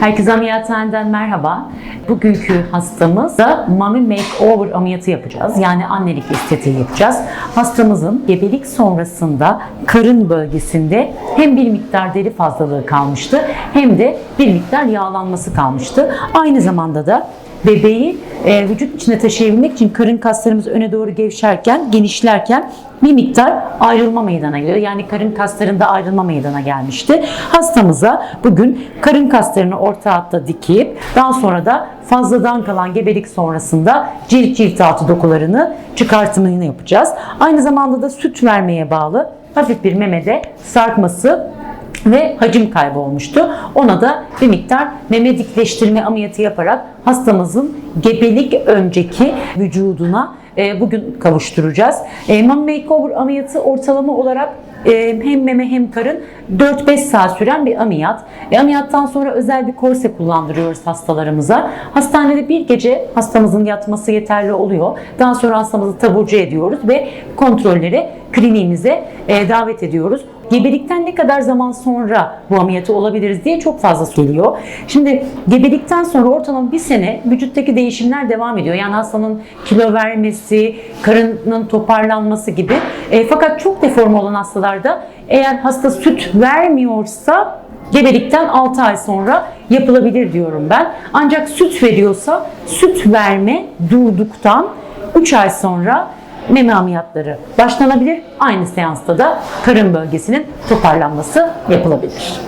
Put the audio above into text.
Herkese ameliyathaneden merhaba. Bugünkü hastamızda mami makeover ameliyatı yapacağız. Yani annelik estetiği yapacağız. Hastamızın gebelik sonrasında karın bölgesinde hem bir miktar deri fazlalığı kalmıştı hem de bir miktar yağlanması kalmıştı. Aynı zamanda da bebeği e, vücut içine taşıyabilmek için karın kaslarımız öne doğru gevşerken, genişlerken bir miktar ayrılma meydana geliyor. Yani karın kaslarında ayrılma meydana gelmişti. Hastamıza bugün karın kaslarını orta hatta dikip daha sonra da fazladan kalan gebelik sonrasında cilt cilt altı dokularını çıkartımını yapacağız. Aynı zamanda da süt vermeye bağlı hafif bir memede sarkması ve hacim kaybı olmuştu. Ona da bir miktar meme dikleştirme ameliyatı yaparak hastamızın gebelik önceki vücuduna e, bugün kavuşturacağız. E, mama makeover ameliyatı ortalama olarak e, hem meme hem karın 4-5 saat süren bir ameliyat. Ameliyattan sonra özel bir korse kullandırıyoruz hastalarımıza. Hastanede bir gece hastamızın yatması yeterli oluyor. Daha sonra hastamızı taburcu ediyoruz ve kontrolleri kliniğimize davet ediyoruz. Gebelikten ne kadar zaman sonra bu ameliyatı olabiliriz diye çok fazla soru geliyor. Şimdi gebelikten sonra ortalama bir sene vücuttaki değişimler devam ediyor. Yani hastanın kilo vermesi, karının toparlanması gibi. E, fakat çok deforme olan hastalarda eğer hasta süt vermiyorsa gebelikten 6 ay sonra yapılabilir diyorum ben. Ancak süt veriyorsa süt verme durduktan 3 ay sonra meme ameliyatları başlanabilir. Aynı seansta da karın bölgesinin toparlanması yapılabilir.